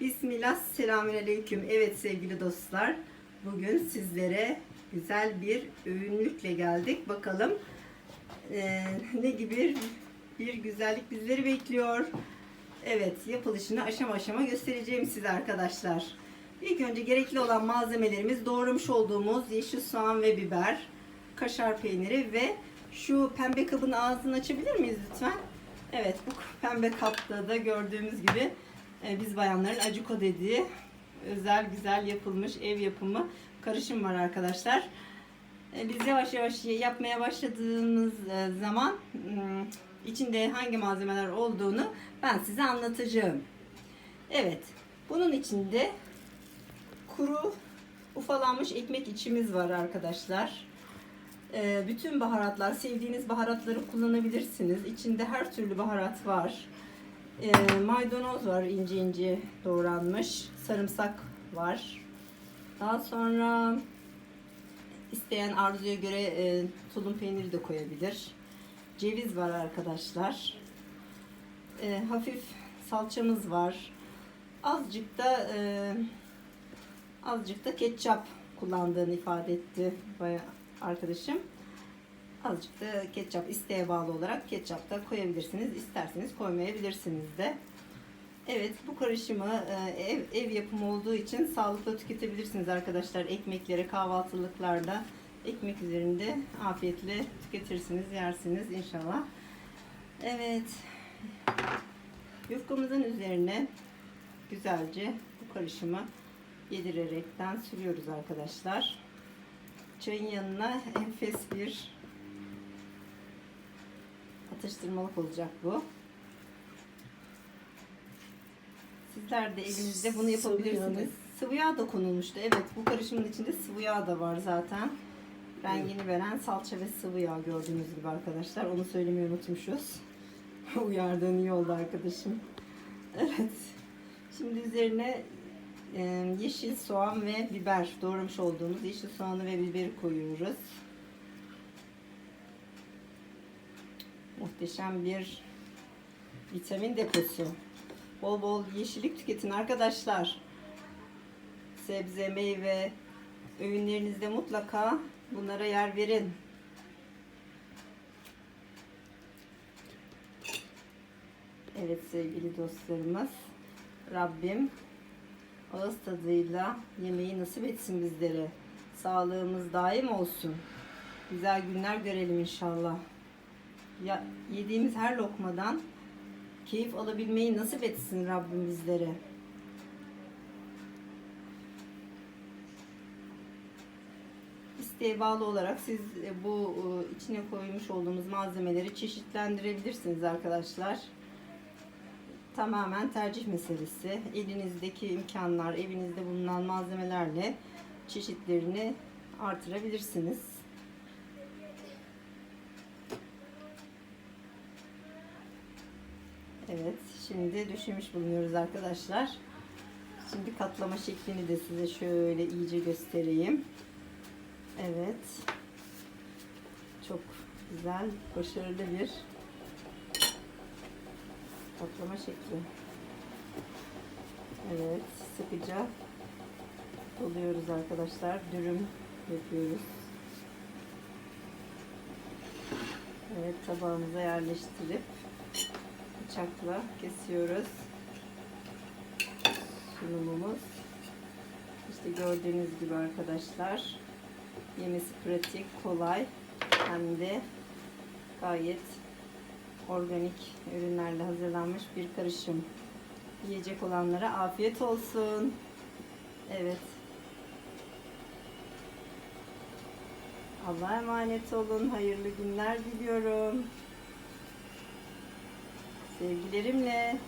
Bismillah, selamünaleyküm. Evet sevgili dostlar, bugün sizlere güzel bir öğünlükle geldik. Bakalım eee, ne gibi bir güzellik bizleri bekliyor. Evet, yapılışını aşama aşama göstereceğim size arkadaşlar. İlk önce gerekli olan malzemelerimiz doğramış olduğumuz yeşil soğan ve biber, kaşar peyniri ve şu pembe kabın ağzını açabilir miyiz lütfen? Evet, bu pembe kapta da gördüğümüz gibi e, biz bayanların acıko dediği özel güzel yapılmış ev yapımı karışım var arkadaşlar. E, Biz yavaş yavaş yapmaya başladığımız e, zaman hmm, içinde hangi malzemeler olduğunu ben size anlatacağım. Evet, bunun içinde kuru ufalanmış ekmek içimiz var arkadaşlar. E, Bütün baharatlar, sevdiğiniz baharatları kullanabilirsiniz. İçinde her türlü baharat var. E, maydanoz var ince ince doğranmış. Sarımsak var. Daha sonra isteyen arzuya göre e, tulum peyniri de koyabilir. Ceviz var arkadaşlar. E, hafif salçamız var. Azıcık da e, azıcık da ketçap kullandığını ifade etti arkadaşım. Azıcık da ketçap isteğe bağlı olarak ketçap da koyabilirsiniz. İsterseniz koymayabilirsiniz de. Evet bu karışımı e, ev, ev yapımı olduğu için sağlıklı tüketebilirsiniz arkadaşlar. Ekmeklere, kahvaltılıklarda ekmek üzerinde afiyetle tüketirsiniz, yersiniz inşallah. Evet. Yufkamızın üzerine güzelce bu karışımı yedirerekten sürüyoruz arkadaşlar. Çayın yanına enfes bir atıştırmalık olacak bu. Sizler de evinizde bunu yapabilirsiniz. Sıvı yağ da konulmuştu. Evet bu karışımın içinde sıvı yağ da var zaten. Rengini veren salça ve sıvı yağ gördüğünüz gibi arkadaşlar. Onu söylemeyi unutmuşuz. Uyardığın iyi oldu arkadaşım. Evet. Şimdi üzerine yeşil soğan ve biber doğramış olduğumuz yeşil soğanı ve biberi koyuyoruz. Muhteşem bir vitamin deposu. Bol bol yeşillik tüketin arkadaşlar. Sebze, meyve öğünlerinizde mutlaka bunlara yer verin. Evet sevgili dostlarımız. Rabbim ağız tadıyla yemeği nasip etsin bizlere. Sağlığımız daim olsun. Güzel günler görelim inşallah. Ya, yediğimiz her lokmadan keyif alabilmeyi nasip etsin Rabbim bizlere. İsteğe bağlı olarak siz e, bu e, içine koymuş olduğumuz malzemeleri çeşitlendirebilirsiniz arkadaşlar. Tamamen tercih meselesi. Elinizdeki imkanlar, evinizde bulunan malzemelerle çeşitlerini artırabilirsiniz. Evet, şimdi düşünmüş bulunuyoruz arkadaşlar. Şimdi katlama şeklini de size şöyle iyice göstereyim. Evet. Çok güzel, başarılı bir katlama şekli. Evet, sıkıca doluyoruz arkadaşlar. Dürüm yapıyoruz. Evet, tabağımıza yerleştirip bıçakla kesiyoruz. Sunumumuz. İşte gördüğünüz gibi arkadaşlar. Yemesi pratik, kolay. Hem de gayet organik ürünlerle hazırlanmış bir karışım. Yiyecek olanlara afiyet olsun. Evet. Allah'a emanet olun. Hayırlı günler diliyorum. Sevgilerimle.